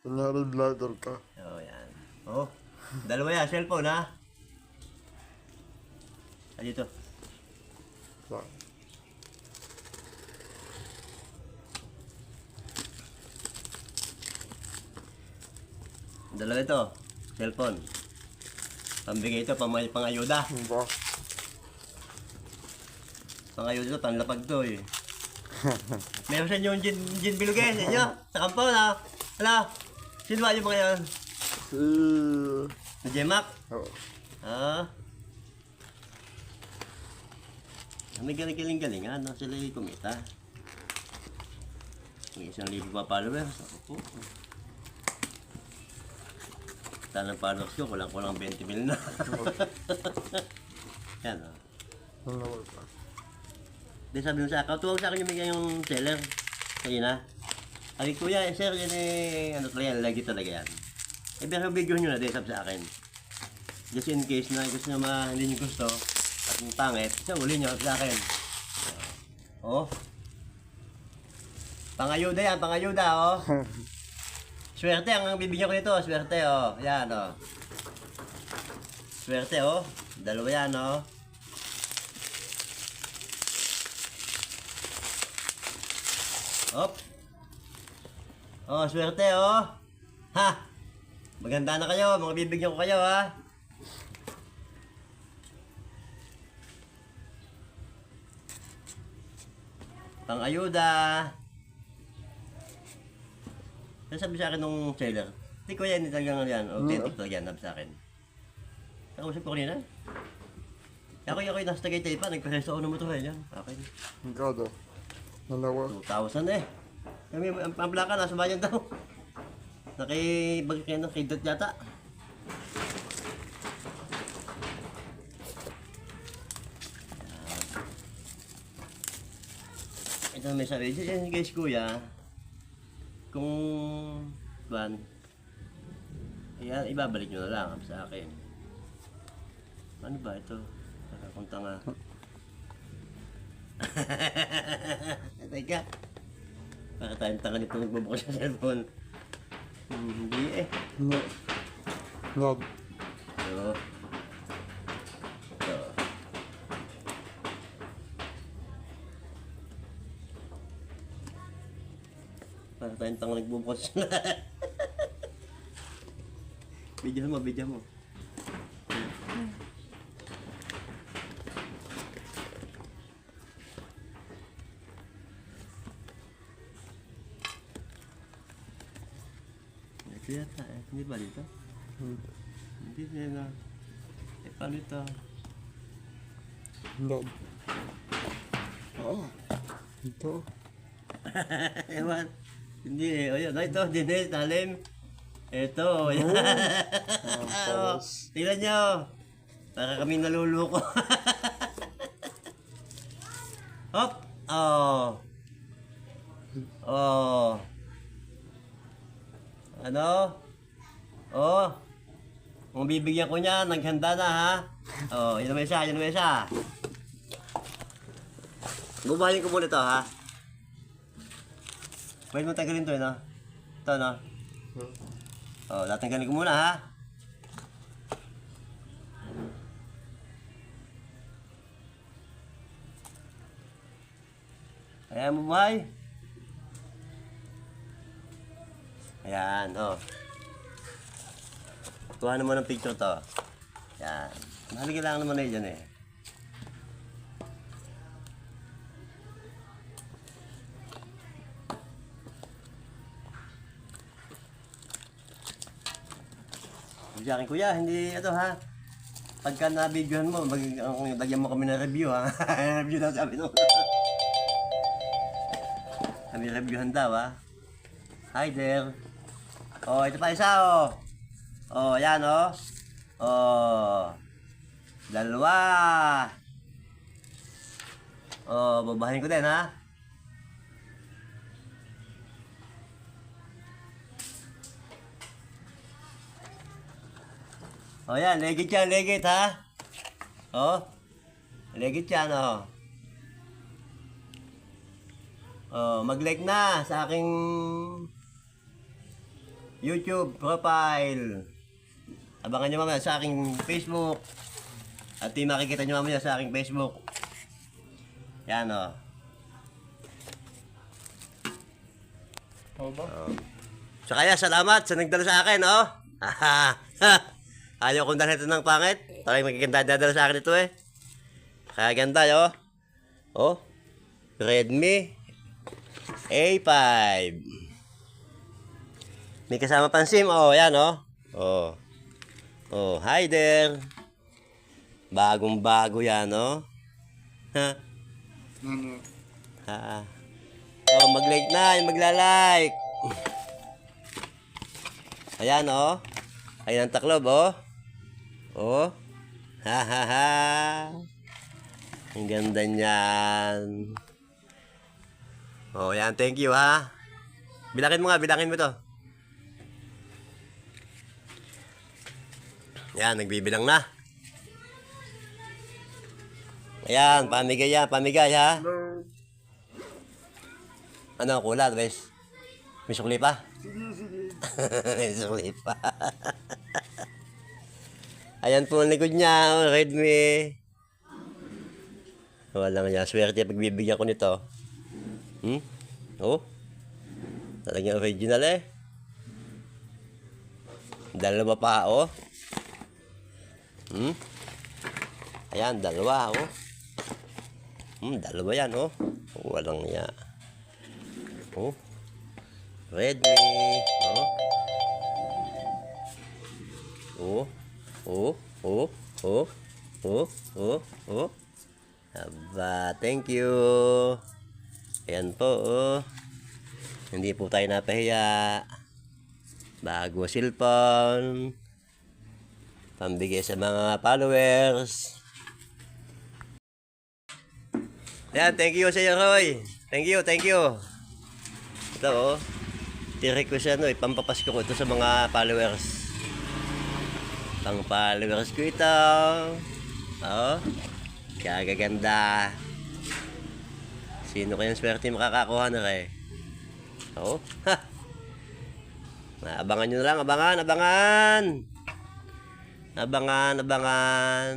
Kunyari vlogger ka. Oh, yan. Oh, dalawa yan. Cellphone, ha? Ah, dito. Sa, Dalawa ito. Cellphone. Pambigay ito, pang, pangayuda. ba? Pangayuda ito, panlapag to eh. Meron sa inyo yung gin, gin bilugay sa inyo. Sa kampo na. Hala. Sino ba yung mga yan? Si... Sa Jemak? Oh, Ah. May galing-galing ano sila yung kumita. May isang libo pa followers. Ako po. Tanang followers ko, kulang-kulang 20 mil na. Yan o. ano ba ba? Di sabi mo sa akin, tuwag sa akin yung bigyan yung seller. Kaya na. Sabi kuya, eh, sir, yan eh, ano talaga yan, lagi talaga yan. Eh, pero video nyo na, di sabi sa akin. Just in case na gusto nyo ma, hindi nyo gusto, at yung pangit, siya uli nyo sa akin. Oh. Pangayuda yan, pangayuda, oh. Swerte ang bibigyan ko nito, swerte, oh. Yan, oh. Swerte, oh. Dalawa yan, oh. Op. Oh, swerte oh. Ha. Maganda na kayo, mga bibigyan ko kayo ha. Pang ayuda. Ano sabi sa akin nung seller? Hindi ko yan, talagang yan. Authentic to yan, sabi sa akin. Nakausap ko kanina. Ako yung ako yung nasa Tagaytay pa, nagpreso ako ng motor yan. Okay. Ikaw daw. Dalawa. 2,000 eh. Kami, ang pamplaka, nasa bayan daw. Nakibag kayo ng kidot yata. Ito may sabi, yan guys kuya, kung, ban, yan, ibabalik nyo na lang sa akin. Ano ba ito? Nakakunta nga. Teka. Baka tayong tanga nito nagbubukas sa cellphone. Hmm, Hindi eh. No. No. So, so. Para tayong tanga nagbubukas. video mo, video mo. Ito yata eh. Hindi ba dito? Hmm. Hindi na. Eh, paano ito? No. Oh. Ito. Ewan. Hindi eh. O yun. O, ito. Dinis. Talim. Ito. Yan. Ah, Oh, Tingnan nyo. Para kami naluluko. Hop. Oh. Oh. Ano? Oh. Kung bibigyan ko niya, naghanda na ha. Oh, yun naman isa, yun isa. Bumahalin ko muna to ha. Pwede mo tanggalin to, no? Ito, no? Oh, tatanggalin ko muna ha. Ayan mo Ayan, oh. Kuha naman ng picture to. Ayan. Mahalaga lang naman na yun eh. Sa akin, kuya, hindi ito ha. Pagka na-videohan mo, mag, lagyan mo kami ng review ha. review daw sabi nung. kami reviewhan daw ha. Hi there. Oh, ito pa isa oh. Oh, yan oh. Oh. Dalawa. Oh, babahin ko din ha. Oh yan, legit yan, legit ha. Oh. Legit yan oh. Oh, mag-like na sa aking YouTube profile. Abangan nyo mamaya sa aking Facebook. At yung makikita nyo mamaya sa aking Facebook. Yan o. Oo ba? So kaya salamat sa nagdala sa akin, oh. Ayaw kong dalhin ito ng pangit. Talagang magiganda dadala sa akin ito eh. Kaya ganda, oh. Oh. Redmi A5. May kasama pang SIM, oh. Yan, oh. Oh. Oh, hi there. Bagong bago yan, oh. Ha? Ano? Ha. Oh, mag-like na, magla-like. Ayan, oh. Ayan ang taklob, oh. Oh. Ha, ha, ha. Ang ganda niyan. Oh, yan. Thank you, ha. Bilangin mo nga, bilangin mo to. Yan, nagbibilang na. Ayan, pamigay yan, pamigay, ha. Ano, kulat, bes? May sukli pa? Sige, sige. May sukli pa. Ayan po ang likod niya, oh, Redmi. Walang niya. Swerte pagbibigyan ko nito. Hmm? Oh? Talagang original eh. Dalawa pa, oh. Hmm? Ayan, dalawa, oh. Hmm, dalawa yan, oh. Walang niya. Oh. Redmi, oh. Oh, oh, oh, oh, oh, oh, oh. Aba, thank you. Ayan po, oh. Hindi po tayo napahiya. Bago cellphone. Pambigay sa mga followers. Ayan, thank you sa iyo, Roy. Thank you, thank you. Ito, oh. Tiri ko siya, no, ipampapasko ko ito sa mga followers. Pang followers ko ito. Oh. Kaya gaganda. Sino kayang swerte makakakuha na kay? Oh. Ha. Abangan nyo na lang, abangan, abangan. Abangan, abangan.